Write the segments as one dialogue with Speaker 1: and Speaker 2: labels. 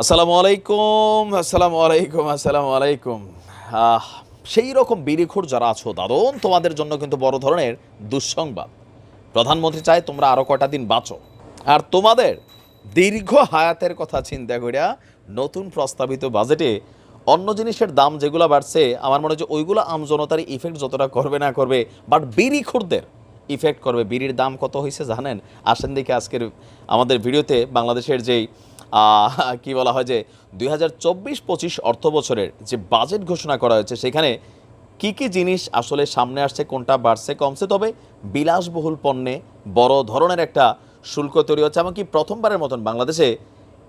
Speaker 1: আসসালামু আলাইকুম আসসালামু আলাইকুম আসসালামু আলাইকুম সেই রকম বিড়িখোর যারা আছো দাদন, তোমাদের জন্য কিন্তু বড় ধরনের দুঃসংবাদ। প্রধানমন্ত্রী চায় তোমরা আরও কটা দিন বাঁচো। আর তোমাদের দীর্ঘ হায়াতের কথা চিন্তা করিয়া নতুন প্রস্তাবিত বাজেটে অন্য জিনিসের দাম যেগুলো বাড়ছে, আমার মনে যে ওইগুলো আমজনতার ইফেক্ট যতটা করবে না করবে বাট বিড়িখোরদের ইফেক্ট করবে। বিড়ির দাম কত হয়েছে জানেন? আসেন দেখে আজকের আমাদের ভিডিওতে বাংলাদেশের যেই কি বলা হয় যে দুই হাজার চব্বিশ পঁচিশ অর্থ বছরের যে বাজেট ঘোষণা করা হয়েছে, সেখানে কি কি জিনিস আসলে সামনে আসছে, কোনটা বাড়ছে, কমছে? তবে বিলাসবহুল পণ্যে বড় ধরনের একটা শুল্ক তৈরি হচ্ছে, এমনকি প্রথমবারের মতন বাংলাদেশে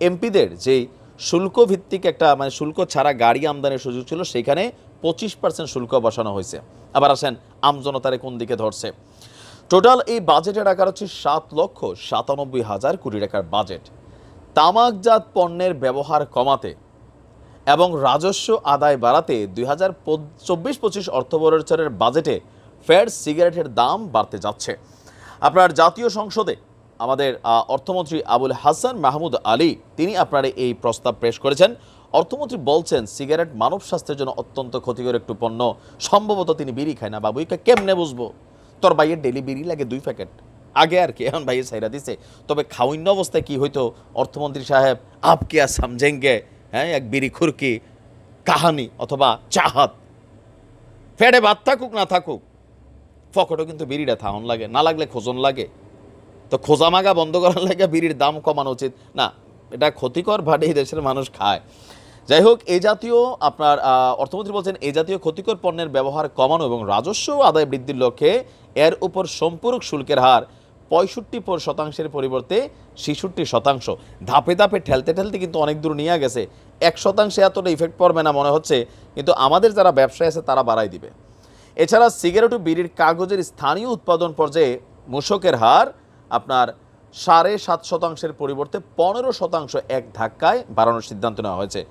Speaker 1: এমপিদের যেই শুল্ক ভিত্তিক একটা মানে শুল্ক ছাড়া গাড়ি আমদানির সুযোগ ছিল, সেখানে পঁচিশ পার্সেন্ট শুল্ক বসানো হয়েছে। আবার আসেন আমজনতারে কোন দিকে ধরছে? টোটাল এই বাজেটের আকার হচ্ছে সাত লক্ষ সাতানব্বই হাজার কোটি টাকার বাজেট। তামাকজাত পণ্যের ব্যবহার কমাতে এবং রাজস্ব আদায় বাড়াতে দুই হাজার চব্বিশ পঁচিশ অর্থ বছরের বাজেটে ফেয়ার সিগারেটের দাম বাড়তে যাচ্ছে। আপনার জাতীয় সংসদে আমাদের অর্থমন্ত্রী আবুল হাসান মাহমুদ আলী, তিনি আপনার এই প্রস্তাব পেশ করেছেন। অর্থমন্ত্রী বলছেন, সিগারেট মানব স্বাস্থ্যের জন্য অত্যন্ত ক্ষতিকর একটু পণ্য। সম্ভবত তিনি বিড়ি খায় না বাবু। একে কেমনে বুঝব? তোর বাইয়ের ডেলি বিড়ি লাগে দুই প্যাকেট। আগে আর কি, এখন ভাইয়ের সাইরা দিছে। তবে খাওয়ান্য অবস্থায় কি হইতো? অর্থমন্ত্রী সাহেব আপ কিয়া সমঝেঙ্গে হ্যাঁ এক বিড়ি খুরকি, কাহানি অথবা চাহাত। ফেটে ভাত থাকুক, না থাকুক ফকটও কিন্তু বিড়িটা থাহন লাগে, না লাগলে খোঁজন লাগে। তো খোঁজা মাগা বন্ধ করার লাগে বিড়ির দাম কমানো উচিত। না, এটা ক্ষতিকর ভাটে এই দেশের মানুষ খায়। যাই হোক এই জাতীয় আপনার অর্থমন্ত্রী বলছেন এই জাতীয় ক্ষতিকর পণ্যের ব্যবহার কমানো এবং রাজস্ব আদায় বৃদ্ধির লক্ষ্যে এর উপর সম্পূরক শুল্কের হার। পঁয়ষট্টি শতাংশের পরিবর্তে ছেষট্টি শতাংশ। ধাপে ধাপে ঠেলতে ঠেলতে কিন্তু অনেক দূর নিয়ে গেছে। এক শতাংশে এতটা ইফেক্ট পড়বে না মনে হচ্ছে, কিন্তু আমাদের যারা ব্যবসায়ী আছে তারা বাড়াই দিবে। এছাড়া সিগারেট ও বিড়ির কাগজের স্থানীয় উৎপাদন পর্যায়ে মূসকের হার আপনার সাড়ে সাত শতাংশের পরিবর্তে পনেরো শতাংশ এক ধাক্কায় বাড়ানোর সিদ্ধান্ত নেওয়া হয়েছে।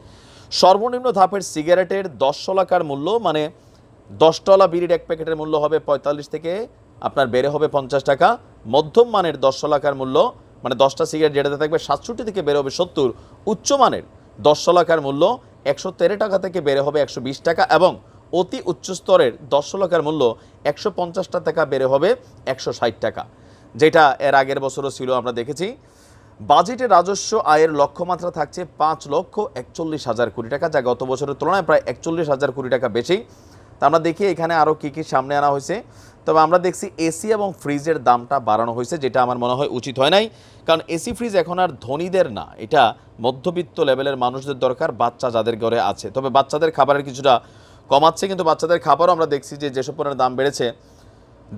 Speaker 1: সর্বনিম্ন ধাপের সিগারেটের দশ শলাকার মূল্য মানে দশ টলা বিড়ির এক প্যাকেটের মূল্য হবে পঁয়তাল্লিশ থেকে আপনার বেড়ে হবে পঞ্চাশ টাকা। মধ্যম মানের দশ শলাকার মূল্য মানে দশটা সিগারেট যেটাতে থাকবে সাতষট্টি থেকে বেড়ে হবে সত্তর উচ্চমানের দশ শলাকার মূল্য একশো তেরো টাকা থেকে বেড়ে হবে একশো বিশ টাকা এবং অতি উচ্চ স্তরের দশ শলাকার মূল্য একশো পঞ্চাশটা টাকা বেড়ে হবে একশো ষাট টাকা, যেটা এর আগের বছরও ছিল, আমরা দেখেছি। বাজেটে রাজস্ব আয়ের লক্ষ্যমাত্রা থাকছে পাঁচ লক্ষ একচল্লিশ হাজার কোটি টাকা, যা গত বছরের তুলনায় প্রায় একচল্লিশ হাজার কোটি টাকা বেশি। তা আমরা দেখি এখানে আরও কী কী সামনে আনা হয়েছে। তবে আমরা দেখছি এসি এবং ফ্রিজের দামটা বাড়ানো হয়েছে, যেটা আমার মনে হয় উচিত হয় নাই। কারণ এসি ফ্রিজ এখন আর ধনীদের না, এটা মধ্যবিত্ত লেভেলের মানুষদের দরকার, বাচ্চা যাদের ঘরে আছে। তবে বাচ্চাদের খাবারের কিছুটা কমাচ্ছে, কিন্তু বাচ্চাদের খাবারও আমরা দেখছি যে যেসব পণ্যের দাম বেড়েছে,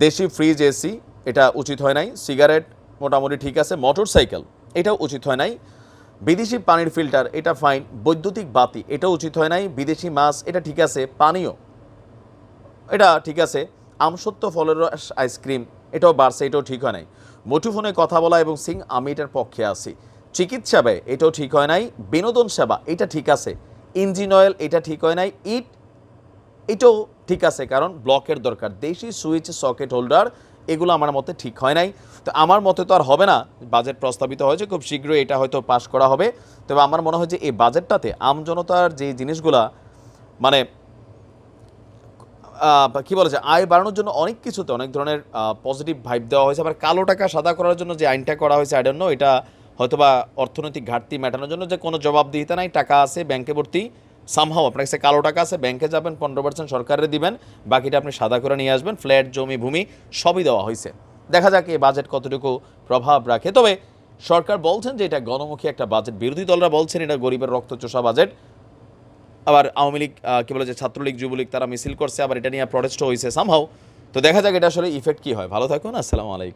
Speaker 1: দেশি ফ্রিজ এসি এটা উচিত হয় নাই। সিগারেট মোটামুটি ঠিক আছে, মোটর সাইকেল, এটাও উচিত হয় নাই। বিদেশি পানির ফিল্টার, এটা ফাইন। বৈদ্যুতিক বাতি, এটাও উচিত হয় নাই। বিদেশি মাছ, এটা ঠিক আছে, পানীয়, এটা ঠিক আছে। আমসত্ব ফলের রস আইসক্রিম এটাও বাড়ছে, এটাও ঠিক হয় নাই। মুঠোফোনে কথা বলা এবং সিং, আমি এটার পক্ষে আছি। চিকিৎসা ব্যয়, এটাও ঠিক হয় নাই। বিনোদন সেবা, এটা ঠিক আছে। ইঞ্জিন অয়েল এটা ঠিক হয় নাই। ইট, এটাও ঠিক আছে, কারণ ব্লকের দরকার। দেশি সুইচ সকেট হোল্ডার এগুলো আমার মতে ঠিক হয় নাই। তো আমার মতে তো আর হবে না। বাজেট প্রস্তাবিত হয়েছে, খুব শীঘ্রই এটা হয়তো পাশ করা হবে। তবে আমার মনে হয় যে এই বাজেটটাতে আমজনতার যে জিনিসগুলা মানে কি বলা যায় আয় বাড়ানোর জন্য অনেক কিছুতে অনেক ধরনের পজিটিভ ভাইব দেওয়া হয়েছে। আবার কালো টাকা সাদা করার জন্য যে আইনটা করা হয়েছে আই নো এটা হয়তোবা অর্থনৈতিক ঘাটতি মেটানোর জন্য যে কোনো জবাবদিহিতা নাই, টাকা আছে ব্যাংকে ভর্তি সামহাও আপনার কাছে কালো টাকা আছে ব্যাংকে যাবেন, পনেরো পার্সেন্ট সরকারে দিবেন, বাকিটা আপনি সাদা করে নিয়ে আসবেন ফ্ল্যাট জমি, ভূমি, সবই দেওয়া হয়েছে। দেখা যাক এই বাজেট কতটুকু প্রভাব রাখে। তবে সরকার বলছেন যে এটা গণমুখী একটা বাজেট বিরোধী দলরা বলছেন এটা গরিবের রক্তচোষা বাজেট আবার আওয়ামী লীগ কি বলে যে ছাত্রলীগ, যুবলীগ তারা মিছিল করছে, আবার এটা নিয়ে প্রটেস্টও হয়েছে সামহাও তো দেখা যাক এটা আসলে ইফেক্ট কি হয়। ভালো থাকুন, আসসালামু আলাইকুম।